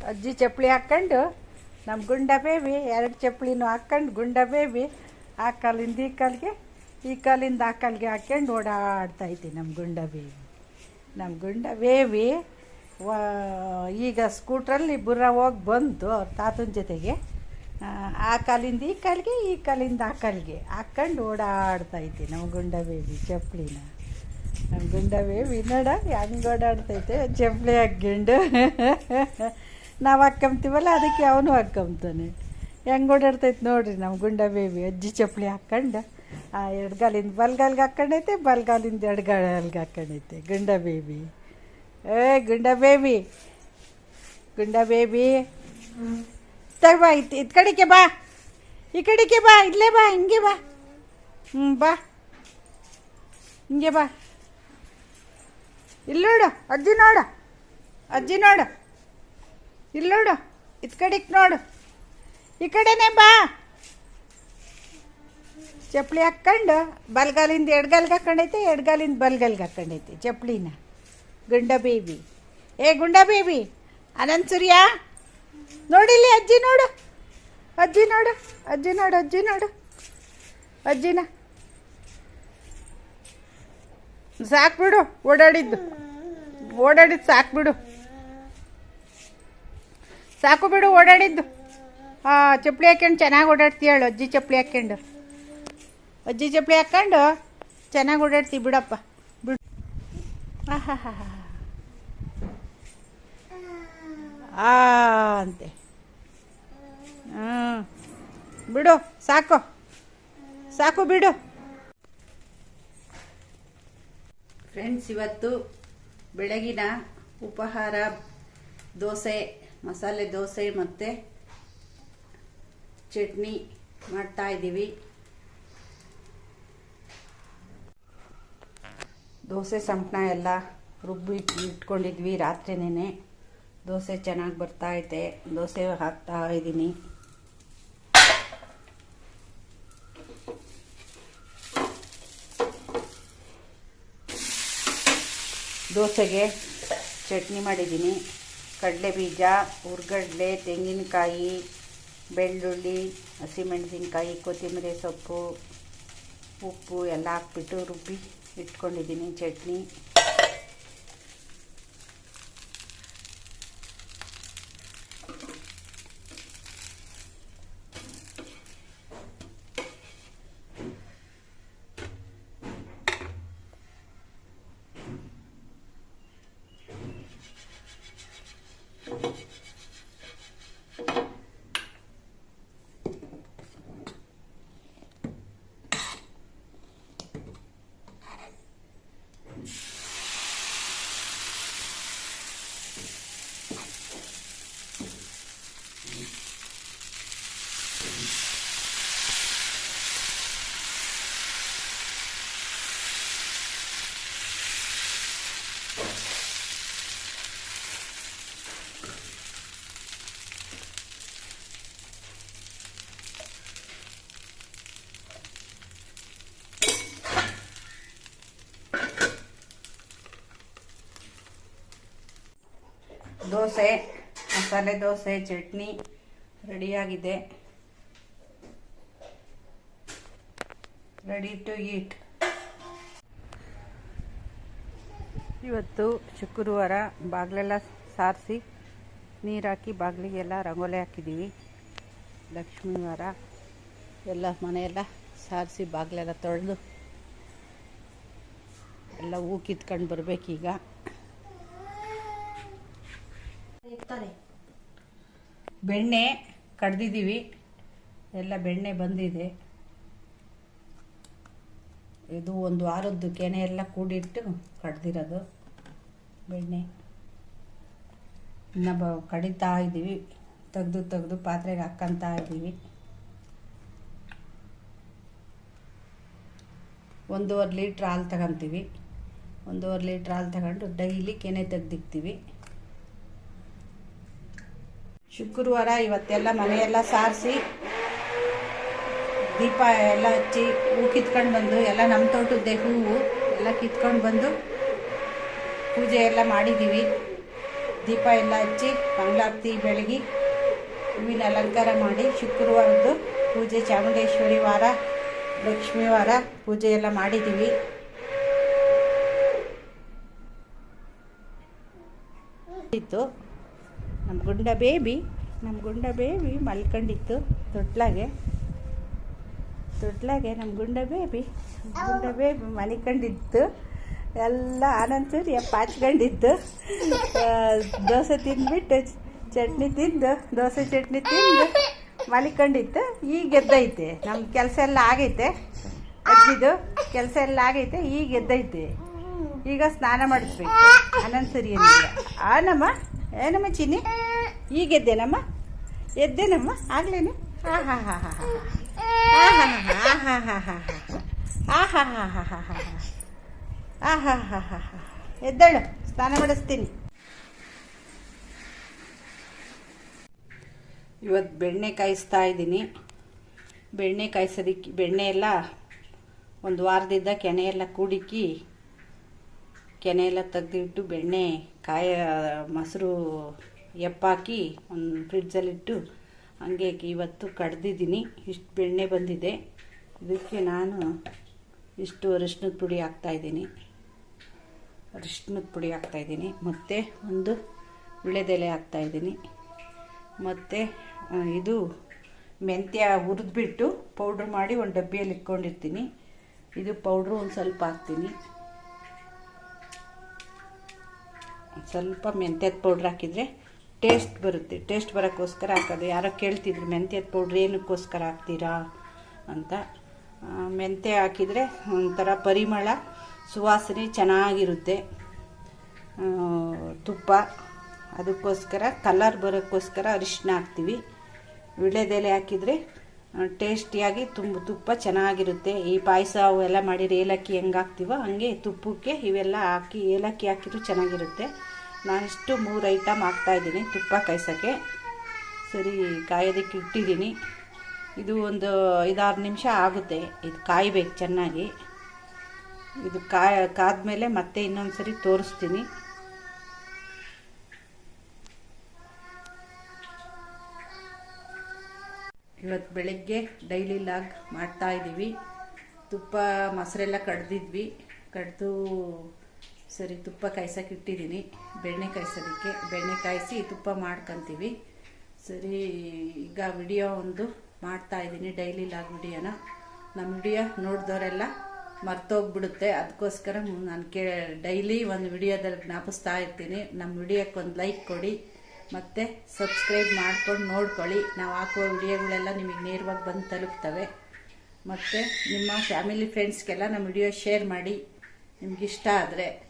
ಅಜ್ಜಿ ಚಪ್ಪಲಿ ಹಾಕ್ಕೊಂಡು ನಮ್ಮ ಗುಂಡ ಬೇಬಿ ಎರಡು ಚಪ್ಪಲಿನೂ ಹಾಕ್ಕೊಂಡು ಗುಂಡ ಬೇಬಿ ಆ ಕಾಲಿಂದ ಈ ಕಾಲಿಗೆ ಈ ಕಾಲಿಂದ ಆ ಕಾಲಿಗೆ ಹಾಕ್ಕೊಂಡು ಓಡಾಡ್ತಾ ಇದ್ದೀವಿ ನಮ್ಮ ಗುಂಡ ಬೇಬಿ. ನಮ್ಮ ಗುಂಡ ಬೇಬಿ ಈಗ ಸ್ಕೂಟ್ರಲ್ಲಿ ಬುರ ಹೋಗಿ ಬಂತು ಅವ್ರ ತಾತನ ಜೊತೆಗೆ ಆ, ಕಾಲಿಂದ ಈ ಕಾಲಿಗೆ ಈ ಕಾಲಿಂದ ಆ ಕಾಲಿಗೆ ಹಾಕ್ಕೊಂಡು ಓಡಾಡ್ತಾ ಐತಿ ನಮ್ಮ ಗುಂಡ ಬೇಬಿ ಚಪ್ಪಲಿನ. ನಮ್ಮ ಗುಂಡ ಬೇಬಿ ನೋಡ ಹೆಂಗೆ ಓಡಾಡ್ತೈತೆ ಚಪ್ಪಲಿ ಹಾಕ್ಕೊಂಡು. ನಾವು ಹಾಕ್ಕೊಂತೀವಲ್ಲ ಅದಕ್ಕೆ ಅವನು ಹಾಕ್ಕೊಂತಾನೆ ಹೆಂಗೆ ಓಡಾಡ್ತೈತೆ ನೋಡ್ರಿ ನಮ್ಮ ಗುಂಡ ಬೇಬಿ, ಅಜ್ಜಿ ಚಪ್ಪಲಿ ಹಾಕ್ಕೊಂಡು ಆ ಎಡ್ಗಾಲಿಂದ ಬಲ್ಗಾಲ್ಗೆ ಹಾಕ್ಕೊಂಡೈತೆ ಬಲ್ಗಾಲಿಂದ ಎಡ್ಗಾಲ್ಗೆ ಹಾಕ್ಕೊಂಡೈತೆ ಗುಂಡ ಬೇಬಿ. ಏ, ಗುಂಡ ಬೇಬಿ. ಗುಂಡ ಬೇಬಿ. ಬಾ, ಇತ್ ಇದ್ ಕಡೆಗೆ ಬಾ. ಈ ಕಡೆಗೆ ಬಾ, ಇಲ್ಲೇ ಬಾ, ಹಿಂಗೆ ಬಾ. ಹ್ಞೂ ಬಾ. ಹಿಂಗೆ ಬಾ. ಇಲ್ಲ ನೋಡು, ಅಜ್ಜಿ ನೋಡು. ಅಜ್ಜಿ ನೋಡು. ಇಲ್ಲಿ ನೋಡು, ಇದ್ ಕಡೆಗೆ ನೋಡು. ಈ ಕಡೆನೇ ಬಾ. ಚಪ್ಪಲಿ ಹಾಕ್ಕೊಂಡು ಬಲ್ಗಾಲಿಂದ ಎಡ್ಗಾಲ್ಗೆ ಹಾಕ್ಕೊಂಡೈತೆ ಎಡ್ಗಾಲಿಂದ ಬಲ್ಗಾಲ್ಗೆ ಹಾಕ್ಕೊಂಡೈತೆ ಚಪ್ಪಲಿನ. ಗುಂಡ ಬೇಬಿ. ಏ, ಗುಂಡ ಬೇಬಿ, ಅನಂತ್ ಸೂರ್ಯ. ನೋಡಿಲ್ಲಿ ಅಜ್ಜಿ ನೋಡು. ಅಜ್ಜಿ ನೋಡು ಅಜ್ಜಿ ನೋಡು ಅಜ್ಜಿ ನೋಡು. ಅಜ್ಜಿನ. ಸಾಕ್ಬಿಡು, ಓಡಾಡಿದ್ದು. ಓಡಾಡಿದ್ದು ಸಾಕ್ಬಿಡು. ಸಾಕು ಬಿಡು, ಓಡಾಡಿದ್ದು. ಹಾಂ ಚಪ್ಪಲಿ ಹಾಕ್ಕೊಂಡು ಚೆನ್ನಾಗಿ ಓಡಾಡ್ತೀಯ ಹೇಳು, ಅಜ್ಜಿ ಚಪ್ಪಲಿ ಹಾಕ್ಕೊಂಡು ಅಜ್ಜಿ ಚಪ್ಪಲಿ ಹಾಕ್ಕೊಂಡು ಚೆನ್ನಾಗಿ ಓಡಾಡ್ತೀವಿ ಬಿಡಪ್ಪ. ಬಿಡು. ಹಾಂ, ಹಾ ಅಂತೆ. ಬಿಡು, ಸಾಕು. ಸಾಕು ಬಿಡು. ಫ್ರೆಂಡ್ಸ್ ಇವತ್ತು ಬೆಳಗಿನ ಉಪಹಾರ, ದೋಸೆ ಮಸಾಲೆ ದೋಸೆ ಮತ್ತು ಚಟ್ನಿ ಮಾಡ್ತಾ ಇದ್ದೀವಿ. ದೋಸೆ ಸಂಪಣ ಎಲ್ಲ ರುಬ್ಬಿ ಇಟ್- ಇಟ್ಕೊಂಡಿದ್ವಿ ರಾತ್ರಿನೇ ದೋಸೆ ಚೆನ್ನಾಗಿ ಬರ್ತಾ ಐತೆ. ದೋಸೆ ಹಾಕ್ತಾ ಇದ್ದೀನಿ. ದೋಸೆಗೆ ಚಟ್ನಿ ಮಾಡಿದ್ದೀನಿ. ಕಡಲೆ ಬೀಜ ಹುರ್ಗಡ್ಲೆ ತೆಂಗಿನಕಾಯಿ ಬೆಳ್ಳುಳ್ಳಿ ಹಸಿಮೆಣಸಿನ್ಕಾಯಿ ಕೊತ್ತಂಬರಿ ಸೊಪ್ಪು ಉಪ್ಪು ಎಲ್ಲ ಹಾಕ್ಬಿಟ್ಟು ರುಬ್ಬಿ ಇಟ್ಕೊಂಡಿದ್ದೀನಿ ಚಟ್ನಿ. ದೋಸೆ, ಮಸಾಲೆ ದೋಸೆ, ಚಟ್ನಿ ರೆಡಿಯಾಗಿದೆ. ರೆಡಿ ಟು ಈಟ್ ಇವತ್ತು ಶುಕ್ರವಾರ ಬಾಗಿಲೆಲ್ಲ ಸಾರಿಸಿ ನೀರು ಹಾಕಿ ಬಾಗಿಲಿಗೆಲ್ಲ ರಂಗೋಲಿ ಹಾಕಿದ್ದೀವಿ. ಲಕ್ಷ್ಮೀ ವಾರ ಎಲ್ಲ ಮನೆಯೆಲ್ಲ ಸಾರಿಸಿ ಬಾಗಿಲೆಲ್ಲ ತೊಳೆದು ಎಲ್ಲ ಹೂ ಕಿತ್ಕೊಂಡು ಬರ್ಬೇಕೀಗ. ಬೆಣ್ಣೆ ಕಡ್ದಿದ್ದೀವಿ. ಎಲ್ಲ ಬೆಣ್ಣೆ ಬಂದಿದೆ. ಇದು ಒಂದು ವಾರದ್ದು ಕೆನೆ ಎಲ್ಲ ಕೂಡಿಟ್ಟು ಕಡ್ದಿರೋದು ಬೆಣ್ಣೆ. ಇನ್ನು ಬ ಕಡಿತಾ ಇದ್ದೀವಿ. ತೆಗ್ದು ತೆಗೆದು ಪಾತ್ರೆಗೆ ಹಾಕ್ಕಂತಾ ಇದ್ದೀವಿ. ಒಂದೂವರೆ ಲೀಟ್ರ್ ಹಾಲು ತಗೊಂತೀವಿ. ಒಂದೂವರೆ ಲೀಟ್ರ್ ಹಾಲು ತಗೊಂಡು ಡೈಲಿ ಕೆನೆ ತೆಗ್ದಿಕ್ತೀವಿ. ಶುಕ್ರವಾರ ಇವತ್ತೆಲ್ಲ ಮನೆಯೆಲ್ಲ ಸಾರಿಸಿ ದೀಪ ಎಲ್ಲ ಹಚ್ಚಿ ಹೂ ಕಿತ್ಕೊಂಡು ಬಂದು, ಎಲ್ಲ ನಮ್ಮ ತೋಟದ್ದೇ ಹೂವು ಎಲ್ಲ ಕಿತ್ಕೊಂಡು ಬಂದು ಪೂಜೆ ಎಲ್ಲ ಮಾಡಿದ್ದೀವಿ ದೀಪ ಎಲ್ಲ ಹಚ್ಚಿ ಮಂಗಳಾರತಿ ಬೆಳಗಿ ಹೂವಿನ ಅಲಂಕಾರ ಮಾಡಿ ಶುಕ್ರವಾರದ್ದು ಪೂಜೆ, ಚಾಮುಂಡೇಶ್ವರಿ ವಾರ, ಲಕ್ಷ್ಮಿ ವಾರ ಪೂಜೆ ಎಲ್ಲ ಮಾಡಿದ್ದೀವಿ ಇತ್ತು. ನಮ್ಮ ಗುಂಡ ಬೇಬಿ, ನಮ್ಮ ಗುಂಡ ಬೇಬಿ ಮಲ್ಕೊಂಡಿತ್ತು ತೊಟ್ಲಾಗೆ ತೊಟ್ಲಾಗೆ ನಮ್ಮ ಗುಂಡ ಬೇಬಿ ಗುಂಡ ಬೇಬಿ ಮಲಿಕೊಂಡಿತ್ತು. ಎಲ್ಲ ಪಾಚ್ಕೊಂಡಿತ್ತು ಹಚ್ಕೊಂಡಿತ್ತು. ದೋಸೆ ತಿಂದ್ಬಿಟ್ಟು ಚಟ್ನಿ ತಿಂದು, ದೋಸೆ ಚಟ್ನಿ ತಿಂದು ಮಲಿಕೊಂಡಿತ್ತು. ಈಗ ಎದ್ದೈತೆ. ನಮ್ಮ ಕೆಲಸ ಎಲ್ಲ ಆಗೈತೆ. ಅಜ್ಜಿದು, ಕೆಲಸ ಎಲ್ಲ ಆಗೈತೆ. ಈಗ ಎದ್ದೈತೆ. ಈಗ ಸ್ನಾನ ಮಾಡಿಸ್ಬೇಕು. ಆನಂದ್ ಸರಿ ಏನಿಲ್ಲ ಆನಮ್ಮ ಏನಮ್ಮ ಚಿನ್ನಿ ಈಗ ಎದ್ದೇನಮ್ಮ ಎದ್ದೇನಮ್ಮ ಆಗ್ಲೇನು ಹಾ ಹಾ ಹಾ ಹಾ ಹಾ ಹಾ ಹಾ ಹಾ ಹಾ ಹಾ ಹಾ ಹಾ ಹಾ ಎದ್ದೇಳು ಸ್ನಾನ ಮಾಡಿಸ್ತೀನಿ ಇವತ್ತು ಬೆಣ್ಣೆ ಕಾಯಿಸ್ತಾ ಇದ್ದೀನಿ ಬೆಣ್ಣೆ ಕಾಯಿಸೋದಕ್ಕೆ ಬೆಣ್ಣೆ ಎಲ್ಲ ಒಂದು ವಾರದಿಂದ ಕೆನೆ ಎಲ್ಲ ಕೂಡಿಕ್ಕಿ ಕೆನೆ ಎಲ್ಲ ತೆಗೆದಿಟ್ಟು ಬೆಣ್ಣೆ ಕಾಯ, ಮೊಸರು ಎಪ್ಪಾಕಿ ಒಂದು ಫ್ರಿಡ್ಜಲ್ಲಿಟ್ಟು ಹಂಗೆ ಇವತ್ತು ಕಡ್ದಿದ್ದೀನಿ. ಇಷ್ಟು ಬೆಣ್ಣೆ ಬಂದಿದೆ. ಇದಕ್ಕೆ ನಾನು ಇಷ್ಟು ಅರಿಶಿನದ ಪುಡಿ ಹಾಕ್ತಾಯಿದ್ದೀನಿ ಅರಿಶಿನದ ಪುಡಿ ಹಾಕ್ತಾಯಿದ್ದೀನಿ ಮತ್ತು ಒಂದು ವಿಳೆದೆಲೆ ಹಾಕ್ತಾಯಿದ್ದೀನಿ ಮತ್ತು ಇದು ಮೆಂತ್ಯ ಹುರಿದ್ಬಿಟ್ಟು ಪೌಡ್ರ್ ಮಾಡಿ ಒಂದು ಡಬ್ಬಿಯಲ್ಲಿ ಇಟ್ಕೊಂಡಿರ್ತೀನಿ. ಇದು ಪೌಡ್ರು ಒಂದು ಸ್ವಲ್ಪ ಹಾಕ್ತೀನಿ ಒಂದ್ ಸ್ವಲ್ಪ ಮೆಂತ್ಯದ ಪೌಡ್ರ್ ಹಾಕಿದರೆ ಟೇಸ್ಟ್ ಬರುತ್ತೆ. ಟೇಸ್ಟ್ ಬರೋಕ್ಕೋಸ್ಕರ ಹಾಕೋದು. ಯಾರೋ ಕೇಳ್ತಿದ್ರು, ಮೆಂತ್ಯದ ಪೌಡ್ರ್ ಏನಕ್ಕೋಸ್ಕರ ಹಾಕ್ತೀರಾ ಅಂತ. ಮೆಂತ್ಯ ಹಾಕಿದರೆ ಒಂಥರ ಪರಿಮಳ, ಸುವಾಸನೆ ಚೆನ್ನಾಗಿರುತ್ತೆ. ತುಪ್ಪ, ಅದಕ್ಕೋಸ್ಕರ ಕಲರ್ ಬರೋಕ್ಕೋಸ್ಕರ ಅರಿಶಿನ ಹಾಕ್ತೀವಿ. ವಿಳೆದೆಲೆ ಹಾಕಿದರೆ ಟೇಸ್ಟಿಯಾಗಿ ತುಂಬ, ತುಪ್ಪ ಚೆನ್ನಾಗಿರುತ್ತೆ. ಈ ಪಾಯಸ ಅವೆಲ್ಲ ಮಾಡಿದ್ರೆ ಏಲಕ್ಕಿ ಹೆಂಗೆ ಹಾಕ್ತೀವೋ ಹಂಗೆ ತುಪ್ಪಕ್ಕೆ ಇವೆಲ್ಲ ಹಾಕಿ ಏಲಕ್ಕಿ ಹಾಕಿದ್ರು ಚೆನ್ನಾಗಿರುತ್ತೆ. ನಾನಿಷ್ಟು ಮೂರು ಐಟಮ್ ಹಾಕ್ತಾಯಿದ್ದೀನಿ ತುಪ್ಪ ಕಾಯಿಸೋಕ್ಕೆ. ಸರಿ, ಕಾಯೋದಕ್ಕೆ ಇಟ್ಟಿದ್ದೀನಿ. ಇದು ಒಂದು ಐದಾರು ನಿಮಿಷ ಆಗುತ್ತೆ. ಇದು ಕಾಯಬೇಕು ಚೆನ್ನಾಗಿ. ಇದು ಕಾಯ ಕಾದ್ಮೇಲೆ ಮತ್ತೆ ಇನ್ನೊಂದು ಸರಿ ತೋರಿಸ್ತೀನಿ. ಇವತ್ತು ಬೆಳಗ್ಗೆ ಡೈಲಿ ಲಾಗ್ ಮಾಡ್ತಾಯಿದ್ದೀವಿ ತುಪ್ಪ, ಮೊಸರೆಲ್ಲ ಕಡ್ದಿದ್ವಿ. ಕಡ್ದು ಸರಿ, ತುಪ್ಪ ಕಾಯ್ಸಕ್ಕೆ ಇಟ್ಟಿದ್ದೀನಿ. ಬೆಣ್ಣೆ ಕಾಯಿಸೋದಕ್ಕೆ. ಬೆಣ್ಣೆ ಕಾಯಿಸಿ ತುಪ್ಪ ಮಾಡ್ಕೊತೀವಿ. ಸರಿ, ಈಗ ವಿಡಿಯೋ ಒಂದು ಮಾಡ್ತಾ ಇದ್ದೀನಿ. ಡೈಲಿ ಲಾಗ್ ವಿಡಿಯೋನ. ನಮ್ಮ ವಿಡಿಯೋ ನೋಡಿದವರೆಲ್ಲ ಮರ್ತೋಗ್ಬಿಡುತ್ತೆ. ಅದಕ್ಕೋಸ್ಕರ ನಾನು ಕೇ ಡೈಲಿ ಒಂದು ವಿಡಿಯೋದಲ್ಲಿ ಜ್ಞಾಪಿಸ್ತಾ ಇರ್ತೀನಿ. ನಮ್ಮ ವಿಡಿಯೋಕ್ಕೆ ಒಂದು ಲೈಕ್ ಕೊಡಿ. ಮತ್ತು ಸಬ್ಸ್ಕ್ರೈಬ್ ಮಾಡ್ಕೊಂಡು ನೋಡ್ಕೊಳ್ಳಿ. ನಾವು ಹಾಕುವ ವಿಡಿಯೋಗಳೆಲ್ಲ ನಿಮಗೆ ನೇರವಾಗಿ ಬಂದು ತಲುಪ್ತವೆ. ಮತ್ತು ನಿಮ್ಮ ಫ್ಯಾಮಿಲಿ, ಫ್ರೆಂಡ್ಸ್ಗೆಲ್ಲ ನಮ್ಮ ವಿಡಿಯೋ ಶೇರ್ ಮಾಡಿ. ನಿಮಗಿಷ್ಟ ಆದರೆ.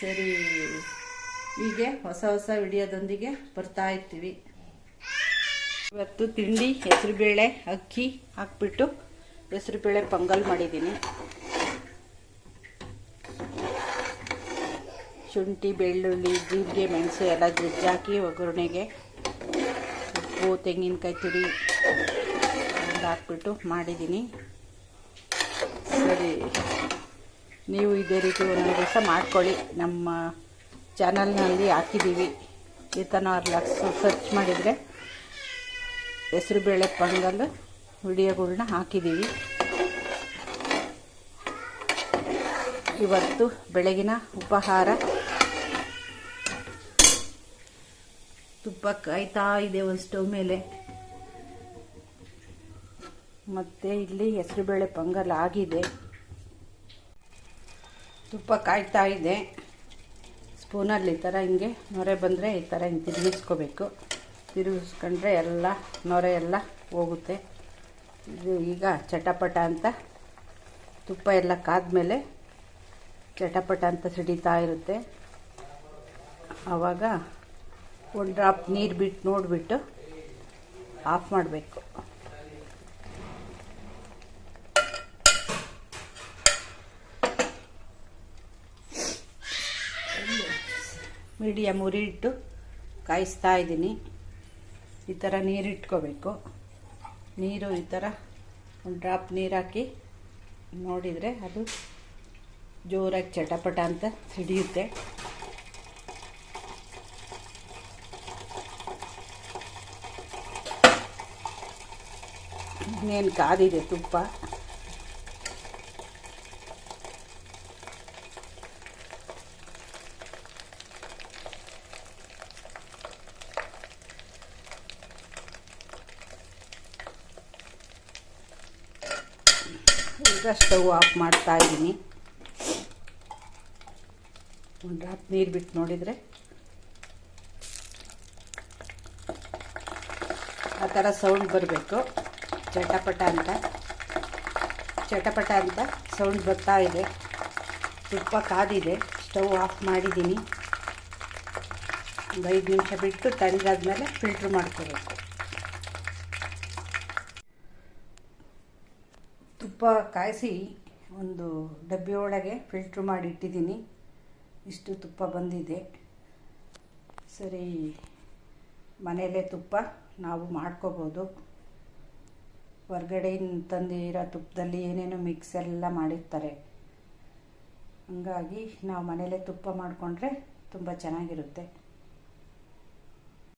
ಸರಿ. ಹೀಗೆ ಹೊಸ ಹೊಸ ವಿಡಿಯೋದೊಂದಿಗೆ ಬರ್ತಾ ಇರ್ತೀವಿ. ಇವತ್ತು ತಿಂಡಿ, ಹೆಸರುಬೇಳೆ, ಅಕ್ಕಿ ಹಾಕ್ಬಿಟ್ಟು ಹೆಸರುಬೇಳೆ ಪೊಂಗಲ್ ಮಾಡಿದ್ದೀನಿ. ಶುಂಠಿ, ಬೆಳ್ಳುಳ್ಳಿ, ಜೀರಿಗೆ, ಮೆಣಸು ಎಲ್ಲ ಜಜ್ಜಾಕಿ ಒಗ್ಗರಣೆಗೆ ಉಪ್ಪು, ತೆಂಗಿನಕಾಯಿ ತುರಿ ಹಾಕ್ಬಿಟ್ಟು ಮಾಡಿದ್ದೀನಿ. ಸರಿ. ನೀವು ಇದೇ ರೀತಿ ಒಂದು ದಿವಸ ಮಾಡ್ಕೊಳ್ಳಿ. ನಮ್ಮ ಚಾನಲ್ನಲ್ಲಿ ಹಾಕಿದ್ದೀವಿ. ಈತನ ಲಕ್ಸ್ ಸರ್ಚ್ ಮಾಡಿದರೆ ಹೆಸರುಬೇಳೆ ಪಂಗಲ್ ವಿಡಿಯೋಗಳ್ನ ಹಾಕಿದ್ದೀವಿ. ಇವತ್ತು ಬೆಳಗಿನ ಉಪಹಾರ. ತುಪ್ಪ ಕಾಯ್ತಾ ಇದೆ ಒಂದು ಸ್ಟವ್ ಮೇಲೆ. ಮತ್ತು ಇಲ್ಲಿ ಹೆಸರುಬೇಳೆ ಪೊಂಗಲ್ ಆಗಿದೆ. ತುಪ್ಪ ಕಾಯ್ತಾ ಇದೆ. ಸ್ಪೂನಲ್ಲಿ ಈ ಥರ ಹಿಂಗೆ ನೊರೆ ಬಂದರೆ ಈ ಥರ ಹಿಂಗೆ ತಿರುಗಿಸ್ಕೋಬೇಕು. ತಿರುಗಿಸ್ಕೊಂಡ್ರೆ ಎಲ್ಲ ನೊರೆ ಎಲ್ಲ ಹೋಗುತ್ತೆ. ಇದು ಈಗ ಚಟಪಟ ಅಂತ ತುಪ್ಪ ಎಲ್ಲ ಕಾದ್ಮೇಲೆ ಚಟಪಟ ಅಂತ ಸಿಡಿತಾ ಇರುತ್ತೆ. ಆವಾಗ ಒಂದು ಡ್ರಾಪ್ ನೀರು ಬಿಟ್ಟು ನೋಡಿಬಿಟ್ಟು ಆಫ್ ಮಾಡಬೇಕು. ಮೀಡಿಯಮ್ ಉರಿ ಇಟ್ಟು ಕಾಯಿಸ್ತಾ ಇದ್ದೀನಿ. ಈ ಥರ ನೀರಿಟ್ಕೋಬೇಕು. ನೀರು ಈ ಥರ ಒಂದು ಡ್ರಾಪ್ ನೀರು ಹಾಕಿ ನೋಡಿದರೆ ಅದು ಜೋರಾಗಿ ಚಟಪಟ ಅಂತ ಹಿಡಿಯುತ್ತೆ. ಇನ್ನೇನು ಕಾದಿದೆ ತುಪ್ಪ? ಸ್ಟವ್ ಆಫ್ ಮಾಡ್ತಾ ಇದ್ದೀನಿ. ಒಂದು ಡ್ರಾಪ್ ನೀರು ಬಿಟ್ಟು ನೋಡಿದರೆ. ಆ ಥರ ಸೌಂಡ್ ಬರಬೇಕು. ಚಟಪಟ ಅಂತ. ಚಟಪಟ ಅಂತ ಸೌಂಡ್ ಬರ್ತಾ ಇದೆ. ತುಪ್ಪ ಕಾದಿದೆ. ಸ್ಟವ್ ಆಫ್ ಮಾಡಿದ್ದೀನಿ. ಒಂದು ಐದು ನಿಮಿಷ ಬಿಟ್ಟು ತಣ್ಣಗಾದ್ಮೇಲೆ ಫಿಲ್ಟ್ರ್ ಮಾಡ್ಕೋಬೇಕು. ಕಾಯಿಸಿ ಒಂದು ಡಬ್ಬಿಯೊಳಗೆ ಫಿಲ್ಟ್ರ್ ಮಾಡಿ ಇಟ್ಟಿದ್ದೀನಿ. ಇಷ್ಟು ತುಪ್ಪ ಬಂದಿದೆ. ಸರಿ, ಮನೆಯಲ್ಲೇ ತುಪ್ಪ ನಾವು ಮಾಡ್ಕೋಬೋದು. ಹೊರ್ಗಡೆಯಿಂದ ತಂದಿರೋ ತುಪ್ಪದಲ್ಲಿ ಏನೇನೋ ಮಿಕ್ಸ್ ಎಲ್ಲ ಮಾಡಿರ್ತಾರೆ. ಹಂಗಾಗಿ ನಾವು ಮನೆಯಲ್ಲೇ ತುಪ್ಪ ಮಾಡಿಕೊಂಡ್ರೆ ತುಂಬ ಚೆನ್ನಾಗಿರುತ್ತೆ.